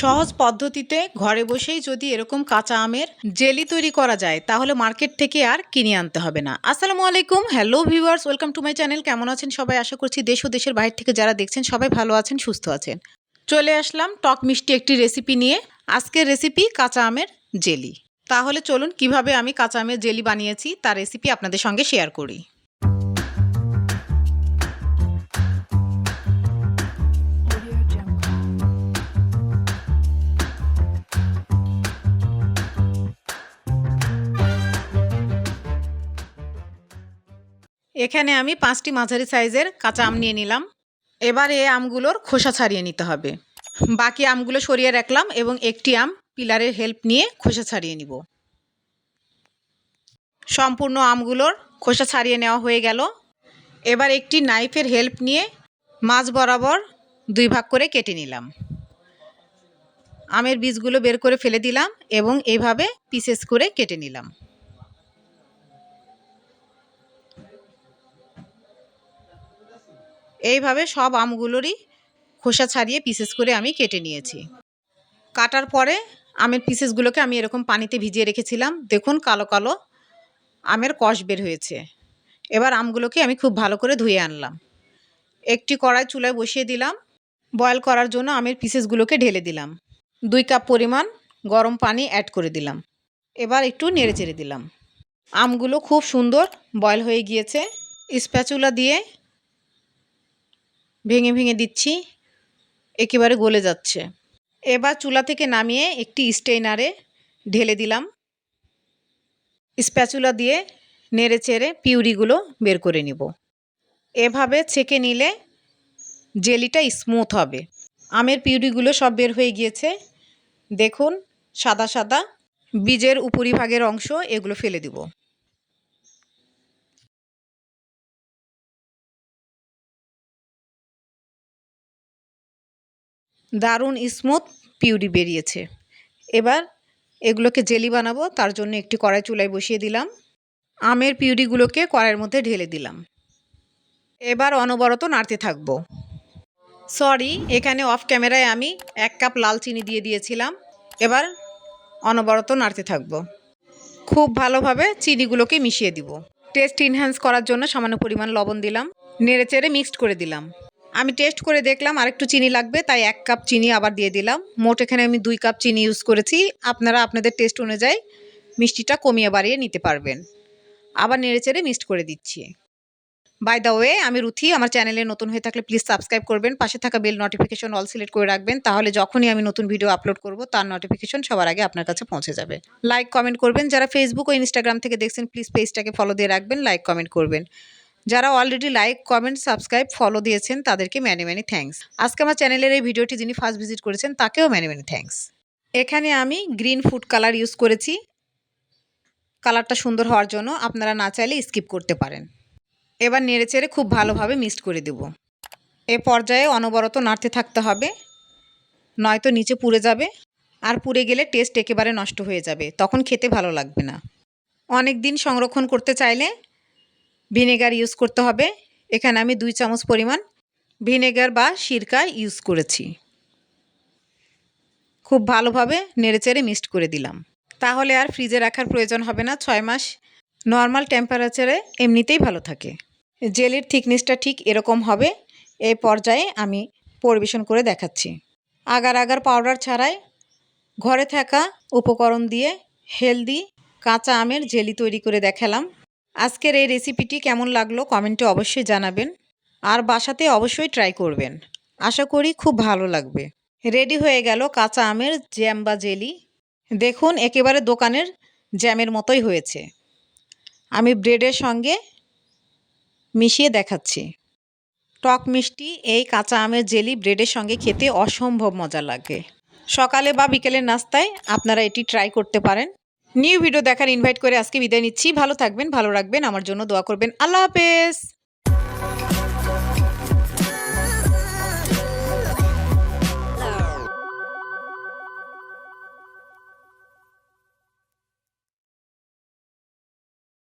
সহজ পদ্ধতিতে ঘরে বসেই যদি এরকম কাঁচা আমের জেলি তৈরি করা যায়, তাহলে মার্কেট থেকে আর কিনে আনতে হবে না। আসসালামু আলাইকুম, hello viewers, welcome to my channel. কেমন আছেন সবাই? আশা করছি দেশ ও দেশের বাইরে থেকে যারা দেখছেন, সবাই ভালো আছেন, সুস্থ আছেন। চলে আসলাম টক মিষ্টি একটি রেসিপি নিয়ে। আজকের রেসিপি কাঁচা আমের জেলি। তাহলে চলুন কীভাবে আমি কাঁচা আমের জেলি বানিয়েছি, তার রেসিপি আপনাদের সঙ্গে শেয়ার করি। এখানে আমি পাঁচটি মাঝারি সাইজের কাঁচা আম নিয়ে নিলাম। এবার এই আমগুলোর খোসা ছাড়িয়ে নিতে হবে। বাকি আমগুলো সরিয়ে রাখলাম এবং একটি আম পিলারের হেল্প নিয়ে খোসা ছাড়িয়ে নিব। সম্পূর্ণ আমগুলোর খোসা ছাড়িয়ে নেওয়া হয়ে গেল। এবার একটি নাইফের হেল্প নিয়ে মাছ বরাবর দুই ভাগ করে কেটে নিলাম। আমের বীজগুলো বের করে ফেলে দিলাম এবং এইভাবে পিসেস করে কেটে নিলাম। এইভাবে সব আমগুলোরই খোসা ছাড়িয়ে পিসেস করে আমি কেটে নিয়েছি। কাটার পরে আমের পিসেসগুলোকে আমি এরকম পানিতে ভিজিয়ে রেখেছিলাম। দেখুন কালো কালো আমের কষ বের হয়েছে। এবার আমগুলোকে আমি খুব ভালো করে ধুয়ে আনলাম। একটি কড়াই চুলায় বসিয়ে দিলাম। বয়েল করার জন্য আমের পিসেসগুলোকে ঢেলে দিলাম। দুই কাপ পরিমাণ গরম পানি অ্যাড করে দিলাম। এবার একটু নেড়ে চেড়ে দিলাম। আমগুলো খুব সুন্দর বয়েল হয়ে গিয়েছে। স্প্যাচুলা দিয়ে ভেঙে ভেঙে দিচ্ছি, একেবারে গলে যাচ্ছে। এবার চুলা থেকে নামিয়ে একটি স্টেইনারে ঢেলে দিলাম। স্প্যাচুলা দিয়ে নেড়ে চেড়ে পিউরিগুলো বের করে নিব। এভাবে ছেঁকে নিলে জেলিটা স্মুথ হবে। আমের পিউরিগুলো সব বের হয়ে গিয়েছে। দেখুন, সাদা সাদা বীজের উপরিভাগের অংশ এগুলো ফেলে দিব। দারুণ স্মুথ পিউরি বেরিয়েছে। এবার এগুলোকে জেলি বানাবো, তার জন্য একটি কড়াই চুলায় বসিয়ে দিলাম। আমের পিউরিগুলোকে কড়াইয়ের মধ্যে ঢেলে দিলাম। এবার অনবরত নাড়তে থাকব। সরি এখানে অফ ক্যামেরায় আমি এক কাপ লাল চিনি দিয়ে দিয়েছিলাম। এবার অনবরত নাড়তে থাকব। খুব ভালোভাবে চিনিগুলোকে মিশিয়ে দিব। টেস্ট ইনহ্যান্স করার জন্য সামান্য পরিমাণ লবণ দিলাম। নেড়ে চেড়ে মিক্সড করে দিলাম। আমি টেস্ট করে দেখলাম আরেকটু চিনি লাগবে, তাই এক কাপ চিনি আবার দিয়ে দিলাম। মোট এখানে আমি দুই কাপ চিনি ইউজ করেছি। আপনারা আপনাদের টেস্ট অনুযায়ী মিষ্টিটা কমিয়ে বাড়িয়ে নিতে পারবেন। আবার নেড়ে চেড়ে মিক্সড করে দিচ্ছি। বাই দ্য ওয়ে আমি রুথি, আমার চ্যানেলে নতুন হয়ে থাকলে প্লিজ সাবস্ক্রাইব করবেন, পাশে থাকা বেল নোটিফিকেশন অল সিলেক্ট করে রাখবেন, তাহলে যখনই আমি নতুন ভিডিও আপলোড করব, তার নোটিফিকেশন সবার আগে আপনার কাছে পৌঁছে যাবে। লাইক কমেন্ট করবেন। যারা ফেসবুক ও ইনস্টাগ্রাম থেকে দেখছেন প্লিজ পেজটাকে ফলো দিয়ে রাখবেন লাইক কমেন্ট করবেন। যারা already like comment subscribe follow দিয়েছেন, তাদেরকে ম্যানি ম্যানি থ্যাঙ্কস আজকে আমার চ্যানেলের এই ভিডিওটি যিনি ফার্স্ট ভিজিট করেছেন, তাকেও ম্যানি ম্যানি থ্যাঙ্কস এখানে আমি গ্রিন ফুড কালার ইউজ করেছি। কালারটা সুন্দর হওয়ার জন্য আপনারা না চাইলে স্কিপ করতে পারেন। এবার নেড়ে চেড়ে খুব ভালোভাবে মিক্সড করে দেব। এ পর্যায়ে অনবরত নাড়তে থাকতে হবে, নয়তো নিচে পুড়ে যাবে, আর পুড়ে গেলে টেস্ট একেবারে নষ্ট হয়ে যাবে, তখন খেতে ভালো লাগবে না। অনেক দিন সংরক্ষণ করতে চাইলে ভিনেগার ইউজ করতে হবে। এখানে আমি দুই চামচ পরিমাণ ভিনেগার বা সিরকা ইউজ করেছি। খুব ভালোভাবে নেড়েচেড়ে মিক্সড করে দিলাম। তাহলে আর ফ্রিজে রাখার প্রয়োজন হবে না, ছয় মাস নর্মাল টেম্পারেচারে এমনিতেই ভালো থাকে। জেলের থিকনেসটা ঠিক এরকম হবে। এই পর্যায়ে আমি পরিবেশন করে দেখাচ্ছি। আগার আগার পাউডার ছাড়াই ঘরে থাকা উপকরণ দিয়ে হেলদি কাঁচা আমের জেলি তৈরি করে দেখালাম। আজকের এই রেসিপিটি কেমন লাগল কমেন্টে অবশ্যই জানাবেন। আর বাসাতে অবশ্যই ট্রাই করবেন। আশা করি খুব ভালো লাগবে। রেডি হয়ে গেল কাঁচা আমের জ্যাম বা জেলি দেখুন একেবারে দোকানের জ্যামের মতোই হয়েছে। আমি ব্রেডের সঙ্গে মিশিয়ে দেখাচ্ছি। টক মিষ্টি, এই কাঁচা আমের জেলি ব্রেডের সঙ্গে খেতে অসম্ভব মজা লাগে। সকালে বা বিকেলের নাস্তায় আপনারা এটি ট্রাই করতে পারেন। নিউ ভিডিও দেখার ইনভাইট করে আজকে বিদায় নিচ্ছি। ভালো থাকবেন, ভালো রাখবেন, আমার জন্য দোয়া করবেন। আল্লাহ হাফেজ!